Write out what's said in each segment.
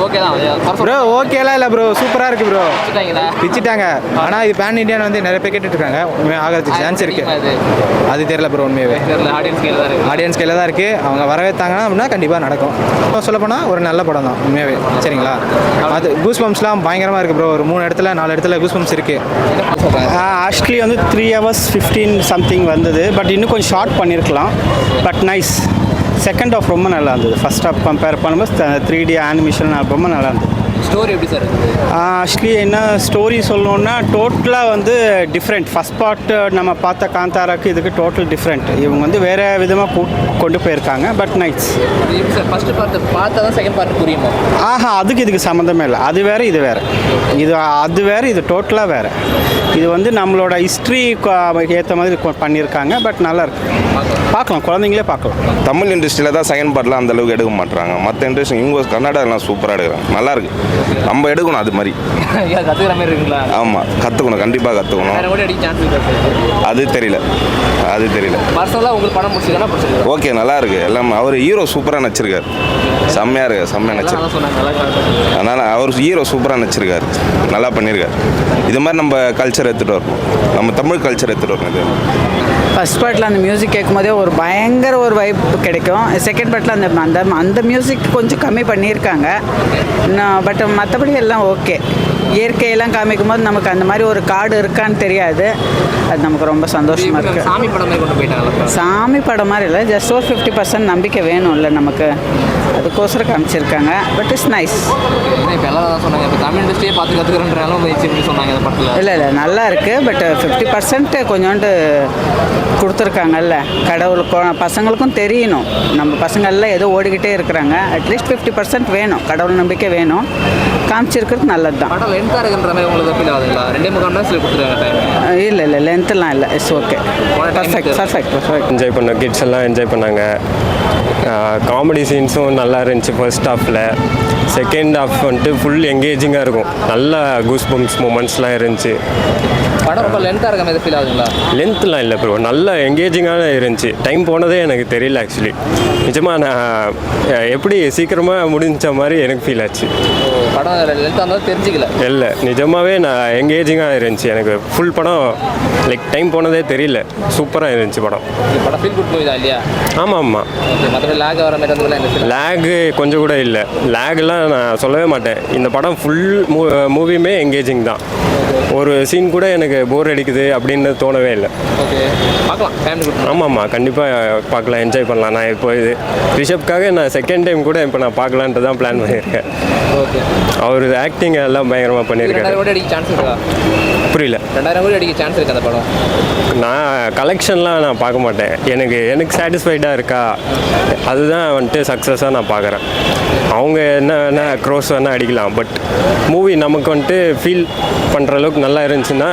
மற்றபடி ஓகே தான். ப்ரோ ஓகேலாம் இல்லை ப்ரோ சூப்பராக இருக்குது ப்ரோ வச்சுட்டாங்களா பிச்சிட்டாங்க. ஆனால் இது பேன் இண்டியான்னு வந்து நிறைய பேர் கேட்டுட்டு இருக்காங்க. உண்மையாக ஆகிறதுக்கு சான்ஸ் இருக்கு. அது தெரியல ப்ரோ உண்மையாவே. தெரியல. ஆடியன்ஸ் கேள்வி தான் இருக்கு. ஆடியன்ஸ் கையில் தான் இருக்குது அவங்க வரவேற்றாங்கன்னா அப்படின்னா கண்டிப்பாக நடக்கும். இப்போ சொல்லப்போனால் ஒரு நல்ல படம் தான் உண்மையாவே. சரிங்களா? அது கூஸ் பம்ப்ஸ்லாம் பயங்கரமாக இருக்குது ப்ரோ ஒரு மூணு இடத்துல நாலு இடத்துல கூஸ் பம்ப்ஸ் இருக்குது ஆக்சுவலி வந்து த்ரீ ஹவர்ஸ் ஃபிஃப்டீன் சம்திங் வந்தது. பட் இன்னும் கொஞ்சம் ஷார்ட் பண்ணியிருக்கலாம் பட் நைஸ் செகண்ட் ஆஃப் ரொம்ப நல்லா இருந்தது. ஃபர்ஸ்ட் ஆஃப் கம்பேர் பண்ணும்போது த்ரீ டி அனிமேஷன் ரொம்ப நல்லா இருந்தது. ஸ்டோரி எப்படி சார் ஆக்சுவலி என்ன ஸ்டோரி சொல்லணுன்னா டோட்டலாக வந்து டிஃப்ரெண்ட் ஃபஸ்ட் பார்ட் நம்ம பார்த்த காந்தாராக்கு இதுக்கு டோட்டல் டிஃப்ரெண்ட் இவங்க வந்து வேறு விதமாக கொண்டு போயிருக்காங்க பட் எப்படி சார் ஃபர்ஸ்ட் பார்ட் பார்த்தா தான் செகண்ட் பார்ட் புரியுமா? ஆஹா அதுக்கு இதுக்கு சம்மந்தமே இல்லை. அது வேறு இது வேறு. இது அது வேறு இது டோட்டலாக வேறு. இது வந்து நம்மளோட ஹிஸ்ட்ரி ஏற்ற மாதிரி கொ- பண்ணியிருக்காங்க பட் நல்லா இருக்கு. பார்க்கலாம் குழந்தைங்களே பார்க்கலாம். தமிழ் இண்டஸ்ட்ரியில் தான் செகண்ட் பார்ட்லாம் அந்த அளவுக்கு எடுக்க மாட்டாங்க மற்ற இண்டஸ்ட்ரி இவங்க கர்நாடகாலாம் சூப்பராக எடுக்கிறாங்க. நல்லா இருக்கு. நம்ம எடுக்கணும் அது மாதிரி. ஏன் கற்றுக்கிற மாதிரி இருக்குங்களா? ஆமாம் கற்றுக்கணும் கண்டிப்பாக கற்றுக்கணும் அது தெரியல. அது தெரியல. பர்சனலாக உங்களுக்கு படம் பிடிச்சிருக்கா பிடிச்சிருக்கு? ஓகே நல்லா இருக்கு. எல்லாம் அவர் ஹீரோ சூப்பராக நடிச்சிருக்காரு. செம்மையாக இருக்கு செம்மையாக நடிச்சிருக்கு. அதனால் அவர் ஹீரோ சூப்பராக நடிச்சிருக்காரு. நல்லா பண்ணியிருக்காரு இது மாதிரி நம்ம கல்ச்சர் எடுத்துகிட்டு வரணும். நம்ம தமிழ் கல்ச்சர் எடுத்துகிட்டு வரணும் இது. ஃபஸ்ட் பார்ட்டில் அந்த மியூசிக் கேட்கும் போதே ஒரு பயங்கர ஒரு வைப் கிடைக்கும். செகண்ட் பார்ட்டில் அந்த அந்த அந்த மியூசிக் கொஞ்சம் கம்மி பண்ணியிருக்காங்க. பட் மற்றபடி எல்லாம் ஓகே இயற்கையெல்லாம் காமிக்கும் போது நமக்கு அந்த மாதிரி ஒரு காடு இருக்கான்னு தெரியாது. அது நமக்கு ரொம்ப சந்தோஷமாக இருக்குது சாமி படம் கொண்டு சாமி படம் மாதிரி இல்லை ஜஸ்ட் ஒரு ஃபிஃப்டி பர்சன்ட் நம்பிக்கை வேணும்ல நமக்கு. அதுக்கோசரம் காமிச்சிருக்காங்க பட் இட்ஸ் நைஸ் இப்போ சொன்னாங்க தமிழ் இண்டஸ்ட்ரியே பார்த்து கற்றுக்கிறன்ற முயற்சி இப்படி சொன்னாங்க இந்த படத்தில். இல்லை இல்லை நல்லா இருக்குது பட் ஃபிஃப்டி பர்சன்ட் கொஞ்சோண்டு கொடுத்துருக்காங்கல்ல. கடவுள் பசங்களுக்கும் தெரியணும். நம்ம பசங்க எல்லாம் ஏதோ ஓடிக்கிட்டே இருக்கிறாங்க. அட்லீஸ்ட் ஃபிஃப்டி பர்சன்ட் வேணும். கடவுள் நம்பிக்கை வேணும். காமிச்சிருக்கிறது நல்லது தான் லென்த்தாக இருக்குன்ற மாதிரி உங்களுக்கு ஃபீல் ஆகுதுங்களா? ரெண்டே முக்கால் நேரம் சொல்லி கொடுத்துருக்காங்க டைம் இல்லை இல்லை லென்த்லாம் இல்லை. It's okay perfect perfect perfect enjoy பண்ணோம் கிட்ஸ் எல்லாம் என்ஜாய் பண்ணாங்க. காமெடி சீன்ஸும் நல்லா இருந்துச்சு ஃபர்ஸ்ட் ஹாஃபில் செகண்ட் ஹாஃப் வந்துட்டு ஃபுல் எங்கேஜிங்காக இருக்கும். நல்ல கூஸ் பம்ப்ஸ் மூமெண்ட்ஸ்லாம் இருந்துச்சு. படம் ரொம்ப லென்த்தாக இருக்க மாதிரி ஃபீல் ஆகுதுங்களா? லென்த்லாம் இல்லை ப்ரோ நல்ல எங்கேஜிங்காக இருந்துச்சு. டைம் போனதே எனக்கு தெரியல ஆக்சுவலி நிஜமாக நான் எப்படி சீக்கிரமாக முடிஞ்ச மாதிரி எனக்கு ஃபீல் ஆச்சு. படம் லென்த்தாக இருந்தாலும் தெரிஞ்சிக்கல. இல்லை நிஜமாகவே நான் எங்கேஜிங்காக இருந்துச்சு. எனக்கு ஃபுல் படம் லைக் டைம் போனதே தெரியல. சூப்பராக இருந்துச்சு படம். இந்த படம் ஃபீல் குட் மூவி தான் இல்லையா? ஆமாம் ஆமாம் மற்றபடி லேக் வர மாதிரி லேகு கொஞ்சம் கூட இல்லை. லேக்லாம் நான் சொல்லவே மாட்டேன். இந்த படம் ஃபுல் மூ மூவியுமே எங்கேஜிங் தான். ஒரு சீன் கூட எனக்கு போர் அடிக்குது அப்படின்னு தோணவே இல்லை. ஓகே பார்க்கலாம். குட் ஆமாம்மா கண்டிப்பாக பார்க்கலாம் என்ஜாய் பண்ணலாம். நான் இப்போ இது ரிஷப்காக நான் செகண்ட் டைம் கூட இப்போ நான் பார்க்கலான்ட்டு தான் பிளான் பண்ணியிருக்கேன். ஓகே அவர் ஆக்டிங் எல்லாம் பண்ணியிருக்காரு. ரெண்டாயிரம் கோடி அடிக்க சான்ஸ் இருக்கா? புரியல. ரெண்டாயிரம் கோடி அடிக்க சான்ஸ் இருக்கு அந்த படம்? நான் கலெக்ஷன்லாம் நான் பார்க்க மாட்டேன். எனக்கு எனக்கு சாட்டிஸ்ஃபைடாக இருக்கா? அதுதான் வந்துட்டு சக்ஸஸாக நான் பார்க்குறேன். அவங்க என்ன வேணா க்ரோஸ் வேணால் அடிக்கலாம். பட் மூவி நமக்கு வந்துட்டு ஃபீல் பண்ணுற அளவுக்கு நல்லா இருந்துச்சுன்னா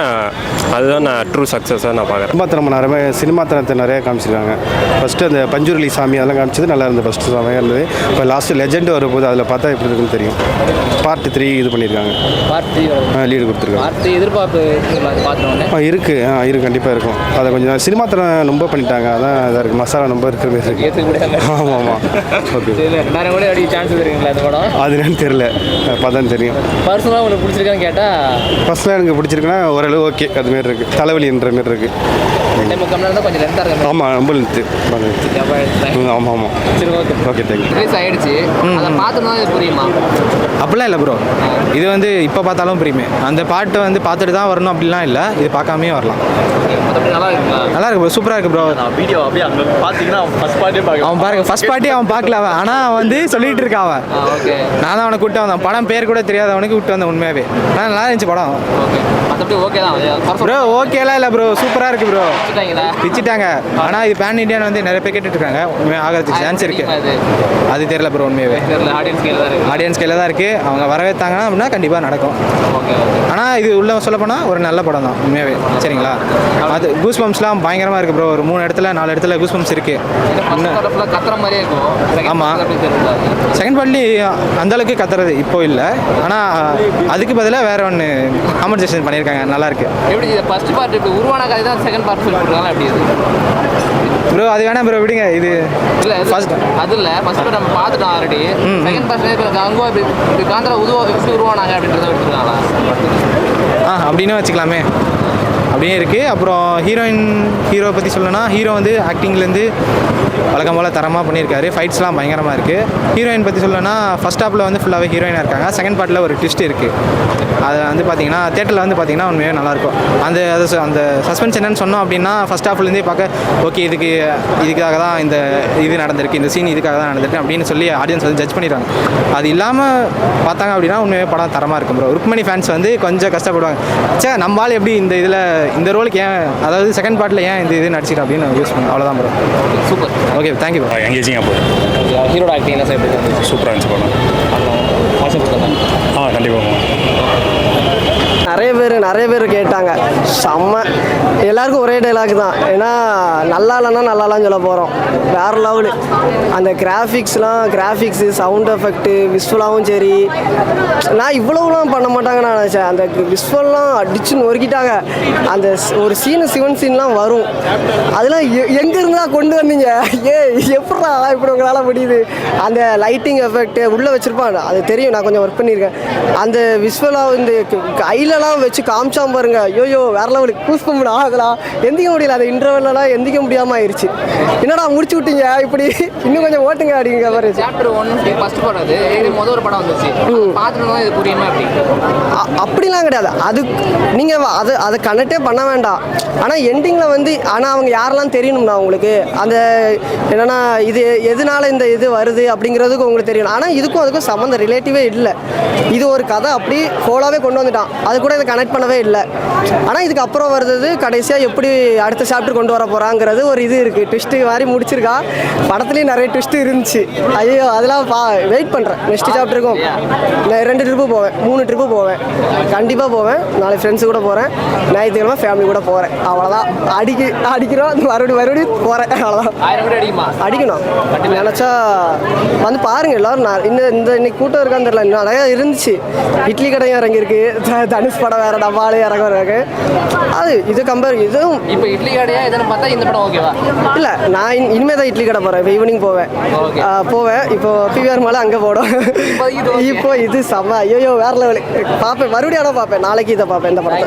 அதுதான் நான் ட்ரூ சக்ஸஸாக நான் பார்க்குறேன். சினிமாத்தனம் நிறைய சினிமாத்தனத்தை நிறைய காமிச்சிருக்காங்க. ஃபஸ்ட்டு அந்த பஞ்சுருளி சாமி அதெல்லாம் காமிச்சது நல்லா இருந்தது. ஃபஸ்ட்டு செமையாக இருந்தது. இப்போ லாஸ்ட்டு லெஜெண்ட் வரும்போது அதில் பார்த்தா எப்படி இருக்குன்னு தெரியும். பார்ட் த்ரீ இது பண்ணியிருக்காங்க. பார்ட்டி லீடு கொடுத்துருக்காங்க. பார்ட்டி எதிர்பார்ப்பு அது பார்த்தோன்னே ஆ இருக்குது ஆ இருக்கு. கண்டிப்பாக இருக்கும். அதை கொஞ்சம் சினிமாத்தனம் ரொம்ப பண்ணிட்டாங்க. அதான் இதாக இருக்குது மசாலா ரொம்ப இருக்கிற மாதிரி இருக்குது ஏற்றுக்க முடியாத ஆமாம் ஆமாம் ஓகே ரெண்டாயிரம் கோடி சான்ஸ் இருக்குங்களா படம்? அது என்னன்னு தெரில பார்த்தா தெரியும். பர்சனலாக உங்களுக்கு பிடிச்சிருக்கான்னு கேட்டால் ஃபஸ்ட்டில் எனக்கு பிடிச்சிருக்குன்னா ஓரளவு ஓகே அது மாதிரி இருக்குது தலைவலின்ற மாதிரி இருக்குது ரெண்டே முக்கால் நேரம் தான் கொஞ்சம் லென்த்தாக இருக்க ஆமாம் ரொம்ப லென்த்து ஆமாம் ஆமாம் சரி ஓகே ஓகே தேங்க்யூ ரிலீஸ் ஆயிடுச்சு. அதை பார்த்துனா புரியுமா? அப்படிலாம் இல்லை ப்ரோ இது வந்து இப்போ பார்த்தாலும் புரியுமே. அந்த பாட்டை வந்து பார்த்துட்டு தான் வரணும் அப்படிலாம் இல்லை. இது பார்க்காமே வரலாம். நல்லா இருக்கு ப்ரோ சூப்பராக இருக்கு ப்ரோ வீடியோ அப்படியே அங்கே பார்த்தீங்கன்னா பார்ட்டே அவன் பாருங்க ஃபர்ஸ்ட் பார்ட்டி அவன் பார்க்கல அவன். ஆனால் வந்து சொல்லிட்டு இருக்கான் அவன். நான் தான் அவனை கூப்பிட்டு வந்தேன். படம் பேர் கூட தெரியாத அவனுக்கு விட்டு வந்தேன் உண்மையாவே. ஆனால் நல்லா இருந்துச்சு படம். ப்ரோ ஓகேலாம் இல்லை ப்ரோ சூப்பராக இருக்கு ப்ரோ பிச்சிட்டாங்க. ஆனால் இது பேன் இண்டியான்னு வந்து நிறைய பேர் கேட்டுட்டு இருக்காங்க உண்மையாக ஆகிறதுக்கு சான்ஸ் இருக்கு. அது தெரியல ப்ரோ தெரியல ஆடியன்ஸ் தான் இருக்கு. கையில் தான் இருக்குது அவங்க வரவேற்றாங்கன்னா அப்படின்னா கண்டிப்பாக நடக்கும். ஓகே ஆனால் இது உள்ள சொல்லப்போனால் ஒரு நல்ல படம் தான் உண்மையாவே. சரிங்களா? அது கூஸ் பம்ப்ஸ்லாம் பயங்கரமாக இருக்குது ப்ரோ ஒரு மூணு இடத்துல நாலு இடத்துல கூஸ் பம்ப்ஸ் இருக்குது ஃபர்ஸ்ட் பார்ட் ஃபுல்லாக கத்துற மாதிரியே இருக்கும். Second ஆமா. part அப்படி தெரியல செகண்ட் பார்ட்லி அந்த அளவுக்கு கத்துறது இப்போ இல்லை. ஆனால் அதுக்கு பதிலாக வேற ஒன்று காம்பன்சேஷன் பண்ணியிருக்காங்க. நல்லா இருக்கு. எப்படி ஃபர்ஸ்ட் பார்ட் உருவான கதை தான் செகண்ட் பார்ட் சொல்லி கொடுக்கலாம் எப்படி ப்ரோ அது வேணாம் ப்ரோ விடுங்க. இது இல்ல ஃபர்ஸ்ட் அது இல்ல ஃபர்ஸ்ட் நம்ம பார்த்துட்டோம் ஆல்ரெடி செகண்ட் பார்ட் இப்போ கங்கோ இப்படி காந்தரா உருவா எப்படி உருவானாங்க அப்படின்றத எடுத்துருக்காங்களா ஆ அப்படின்னு வச்சுக்கலாமே. அப்படியே இருக்குது அப்புறம் ஹீரோயின் ஹீரோ பற்றி சொல்லணும்னா ஹீரோ வந்து ஆக்டிங்லேருந்து வழக்கம் போல் தரமாக பண்ணியிருக்காரு. ஃபைட்ஸ்லாம் பயங்கரமாக இருக்குது ஹீரோயின் பற்றி சொல்லணும்னா ஃபஸ்ட் ஹாப்பில் வந்து ஃபுல்லாகவே ஹீரோயினாக இருக்காங்க. செகண்ட் பார்ட்டில் ஒரு ட்விஸ்ட் இருக்குது அது வந்து பார்த்தீங்கன்னா தேட்டரில் வந்து பார்த்தீங்கன்னா உண்மையாக நல்லாயிருக்கும். அந்த அது அந்த சஸ்பென்ஸ் என்னன்னு சொன்னோம் அப்படின்னா ஃபஸ்ட் ஹாஃப்லேருந்தே பார்க்க ஓகே இதுக்கு இதுக்காக தான் இந்த இது நடந்திருக்கு இந்த சீன் இதுக்காக தான் நடந்திருக்கு அப்படின்னு சொல்லி ஆடியன்ஸ் வந்து ஜட்ஜ் பண்ணிடுவாங்க அது இல்லாமல் பார்த்தாங்க அப்படின்னா உண்மையாக படம் தரமாக இருக்கும் ப்ரோ ருக்மணி ஃபேன்ஸ் வந்து கொஞ்சம் கஷ்டப்படுவாங்க. சே நம்மளால் எப்படி இந்த இதில் இந்த ரோலுக்கு ஏன் அதாவது செகண்ட் பார்ட்டில் ஏன் இந்த இது நடிச்சிட்டு அப்படின்னு யூஸ் பண்ணுவோம் அவ்வளோதான் bro super okay thank you எங்கேஜிங்காக போகுது ஹீரோட ஆக்டிங் எல்லாம் எப்படி இருந்துச்சு சூப்பராக இருந்துச்சு படம் ஆ கண்டிப்பாக நிறைய பேர் நிறைய பேர் கேட்டாங்க. செம்ம. எல்லாருக்கும் ஒரே டைலாக் தான். ஏன்னா நல்லா இல்லைன்னா நல்லா இல்லைன்னு சொல்ல போகிறோம் வேற லெவலு அந்த கிராஃபிக்ஸ்லாம் கிராஃபிக்ஸு சவுண்ட் எஃபெக்ட்டு விஸ்வலாகவும் சரி. நான் இவ்வளவுலாம் பண்ண மாட்டாங்க நான் நினச்சேன். அந்த விஸ்வல்லாம் அடிச்சு நொறுக்கிட்டாங்க. அந்த ஒரு சீனு சிவன் சீன்லாம் வரும். அதெல்லாம் எ- எங்க இருந்தா கொண்டு வந்தீங்க? ஏ எப்படா இப்படி உங்களால் முடியுது? அந்த லைட்டிங் எஃபெக்ட்டு உள்ளே வச்சுருப்பான் அது தெரியும். நான் கொஞ்சம் ஒர்க் பண்ணியிருக்கேன். அந்த விஸ்வலாக இந்த கையிலலாம் வச்சு காமிச்சாம பாருங்க. ஐயோ வேற லெவலுக்கு கூஸ் பண்ணா அதெல்லாம் எந்திக்க முடியல அந்த இன்டர்வெல்லாம் எந்திக்க முடியாமல் ஆயிடுச்சு என்னடா முடிச்சு விட்டீங்க? இப்படி இன்னும் கொஞ்சம் ஓட்டுங்க அப்படிங்கிற மாதிரி. சாப்டர் ஒன் ஃபர்ஸ்ட் படம் அது. முதல் ஒரு படம் வந்துச்சு. பார்த்துட்டு இது புரியுமா அப்படி? அப்படிலாம் கிடையாது. அது நீங்கள் அதை அதை கனெக்டே பண்ண வேண்டாம். ஆனால் எண்டிங்கில் வந்து ஆனால் அவங்க யாரெல்லாம் தெரியணும்னா உங்களுக்கு? அந்த என்னன்னா இது எதனால இந்த இது வருது அப்படிங்கிறதுக்கு உங்களுக்கு தெரியணும். ஆனால் இதுக்கும் அதுக்கும் சம்மந்தம் ரிலேட்டிவே இல்லை. இது ஒரு கதை அப்படி ஃபோலாகவே கொண்டு வந்துட்டான். அது கூட இதை கனெக்ட் பண்ணவே இல்லை. ஆனால் இதுக்கு அப்புறம் வருது கடைசியாக எப்படி அடுத்த சாப்டர் கொண்டு வர போகிறாங்கிறது ஒரு இது இருக்குது ட்விஸ்ட்டு மாதிரி முடிச்சிருக்கா. படத்துலேயும் நிறைய ட்விஸ்ட் இருந்துச்சு. ஐயோ அதெல்லாம் பா வெயிட் பண்ணுறேன் நெக்ஸ்ட் சாப்டருக்கும் நான் ரெண்டு ட்ரிப்பு போவேன். மூணு ட்ரிப்பு போவேன். கண்டிப்பாக போவேன். நாளைக்கு ஃப்ரெண்ட்ஸு கூட போகிறேன் ஞாயிற்றுக்கிழமை ஃபேமிலி கூட போகிறேன் அவ்வளோதான் அடிக்கி அடிக்கிறோம். மறுபடியும் மறுபடியும் போகிறேன் அவ்வளோதான் கோடி அடிக்கணும். நினச்சா வந்து பாருங்க எல்லாரும். நான் இந்த இந்த இன்னைக்கு கூட்டம் இருக்கான்னு தெரியல. இன்னும் நிறையா இருந்துச்சு. இட்லி கடையும் இறங்கியிருக்கு. த- தனுஷ் படம் வேறு டப்பாலே இறங்குறாங்க அது இது கம்பேர் இதுவும் இப்போ இட்லி கடையா எதுன்னு பார்த்தா இந்த படம் ஓகேவா இல்லை நான் இன்- இனிமே தான் இட்லி கடை போகிறேன் இப்போ ஈவினிங் போவேன். போவேன். இப்போ பிவிஆர் மேலே அங்கே போடும் இப்போ இது okay. இப்போ இது செம்ம ஐயோ வேற லெவலு பார்ப்பேன். மறுபடியும் ஆனால் பார்ப்பேன். நாளைக்கு இதை பார்ப்பேன் இந்த படத்தை.